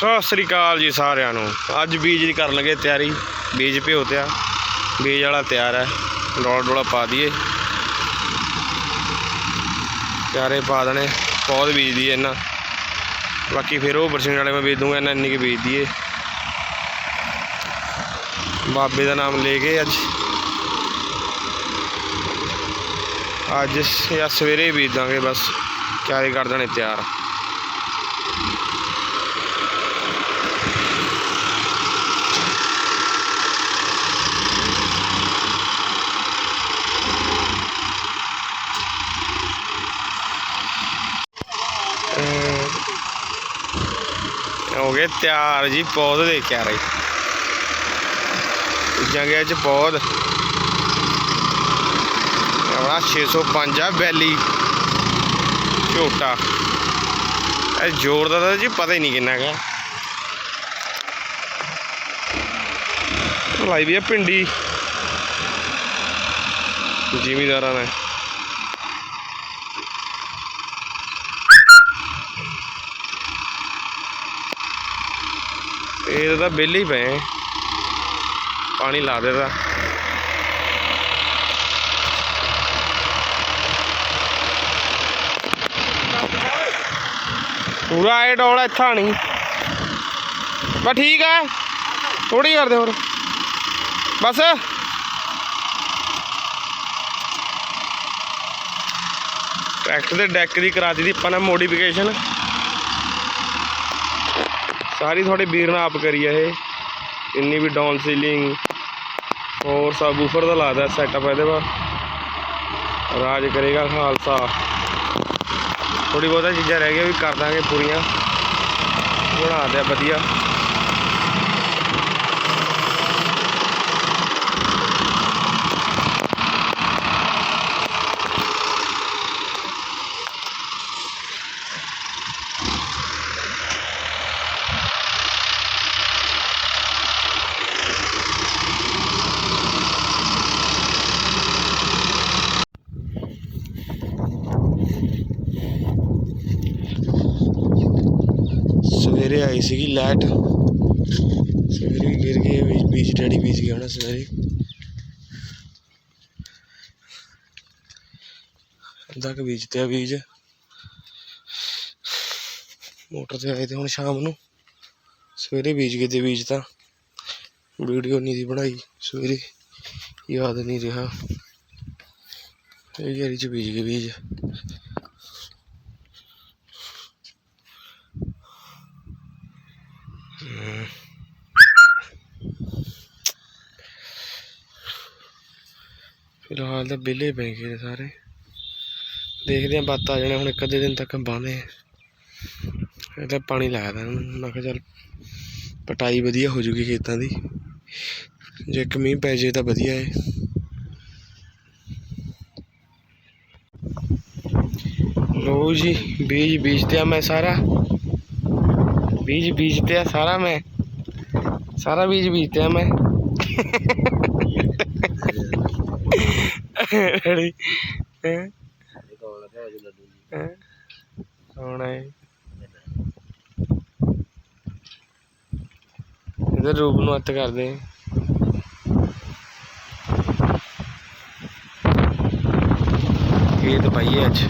ਸਤਿ ਸ੍ਰੀ ਅਕਾਲ ਜੀ ਸਾਰਿਆਂ ਨੂੰ। ਅੱਜ ਬੀਜ ਦੀ ਕਰਨ ਲੱਗੇ, ਤਿਆਰੀ। ਬੀਜ ਭਿਓ ਤਿਆ। ਬੀਜ ਵਾਲਾ ਤਿਆਰ ਹੈ ਡੋਲਾ ਡੋਲਾ ਪਾ ਦਈਏ। ਚਾਰੇ ਪਾ ਦੇਣੇ। ਪੌਦ ਬੀਜ ਦੀ ਇਹਨਾਂ। ਬਾਕੀ ਫਿਰ ਉਹ ਬਰਸਿੰਗ ਵਾਲੇ ਮੈਂ ਬੀਜ ਦੂੰਗਾ ਇਹਨਾਂ ਇੰਨੀ ਕਿ ਬੀਜ ਦਈਏ ਬਾਬੇ ਦਾ ਨਾਮ ਲੈ ਕੇ ਅੱਜ। ਅੱਜ ਜਾਂ ਸਵੇਰੇ ਬੀਜ ਦਾਂਗੇ ਬਸ। ਚਾਰੇ ਕਰ ਦੇਣੇ ਤਿਆਰ। ਹੋ ਗਏ, ਤਿਆਰ ਜੀ ਪੌਦ ਦੇ ਕੇ ਆ ਰਹੀ ਜੰਗਿਆ ਚ ਪੌਦ ਆਪਣਾ 605 ਆ, ਬੈਲੀ। ਝੋਟਾ। ਇਹ ਜ਼ੋਰ ਦਾ ਤਾਂ ਜੀ ਪਤਾ ਹੀ ਨਹੀਂ ਕਿੰਨਾ ਹੈਗਾ ਲਾਈ ਵੀ ਆ ਪਿੰਡੀ ਜ਼ਿਮੀਦਾਰਾਂ ਨੇ। ਇਹ ਤਾਂ ਵਿਹਲੇ ਹੀ ਪਏ ਪਾਣੀ ਲਾ ਦੇਦਾ ਪੂਰਾ ਇਹ ਡੋਲਾ ਇੱਥਾ ਨਹੀਂ ਬਸ ਠੀਕ ਹੈ ਥੋੜੀ ਕਰਦੇ ਹੋਰ। ਬਸ। ਟਰੈਕਟਰ ਦੇ ਡੈਕ ਦੀ ਕਰਾਤੀ ਦੀ ਆਪਾਂ ਨੇ ਮੋਡੀਫਿਕੇਸ਼ਨ। ਸਾਰੀ ਤੁਹਾਡੇ ਵੀਰ ਨਾਲ ਆਪ ਕਰੀ ਆ ਇਹ। ਇੰਨੀ ਵੀ ਡਾਊਨ ਸੀਲਿੰਗ ਹੋਰ ਸਬ ਉਫਰ ਦਾ ਲਾਦਾ ਸੈਟਅਪ ਇਹਦੇ ਵਾ ਰਾਜ ਕਰੇਗਾ ਖਾਲਸਾ। ਥੋੜੀ ਬਹੁਤਾ ਚੀਜ਼ਾਂ ਰਹਿ ਗਈਆਂ ਵੀ ਕਰ ਦਾਂਗੇ ਪੂਰੀਆਂ। ਬਣਾ ਦਿਆ ਵਧੀਆ। ਸਵੇਰੇ ਆਈ ਸੀਗੀ ਲਾਈਟ। ਸਵੇਰੇ ਵੀ ਗਿਰ ਗਈ, ਵੀ ਬੀਜ ਡੈਡੀ ਬੀਜ ਗਿਆ ਹੋਣਾ ਸਵੇਰੇ। ਅੱਧਾ ਕੁ ਬੀਜ ਤੇ ਆ ਬੀਜ। ਮੋਟਰ ਤੇ ਆਏ ਤੇ ਹੁਣ ਸ਼ਾਮ ਨੂੰ। ਸਵੇਰੇ ਬੀਜ ਗਏ ਤੇ ਬੀਜ ਤਾਂ। ਵੀਡੀਓ ਨਹੀਂ ਦੀ ਬਣਾਈ ਸਵੇਰੇ। ਯਾਦ ਨਹੀਂ ਰਿਹਾ। ਇਹ ਜਿਹੜੀ ਚ ਬੀਜ ਗਏ ਬੀਜ। ਫਿਲਹਾਲ ਤਾਂ ਵਿਹਲੇ ਪੈ ਗਏ ਸਾਰੇ। ਦੇਖਦੇ ਆਂ ਬੱਤ ਆ ਜਾਣੇ ਹੁਣ ਇੱਕ ਅੱਧੇ ਦਿਨ ਤੱਕ ਬਾਂਦੇ ਇਹ ਪਾਣੀ ਲਾਇਆ ਤਾ ਮੈਂ ਕਿਹਾ ਚੱਲ ਪਟਾਈ ਵਧੀਆ ਹੋ ਜੂਗੀ ਖੇਤਾਂ ਦੀ। ਜੇ ਇੱਕ ਮੀਂਹ ਪੈ ਜੇ ਤਾਂ ਵਧੀਆ ਏ। ਲੋ ਜੀ, ਬੀਜ ਬੀਜਤੇ ਆ ਮੈਂ ਸਾਰਾ। ਬੀਜ ਬੀਜਤੇ ਆ ਸਾਰਾ ਮੈਂ। ਸਾਰਾ ਬੀਜ ਬੀਜਤੇ ਮੈਂ। ਆਏ ਇਹਦੇ ਰੂਪ ਨੂੰ ਹੱਥ ਕਰਦੇ ਆ। ਖੇਤ ਪਾਈਏ ਅੱਜ।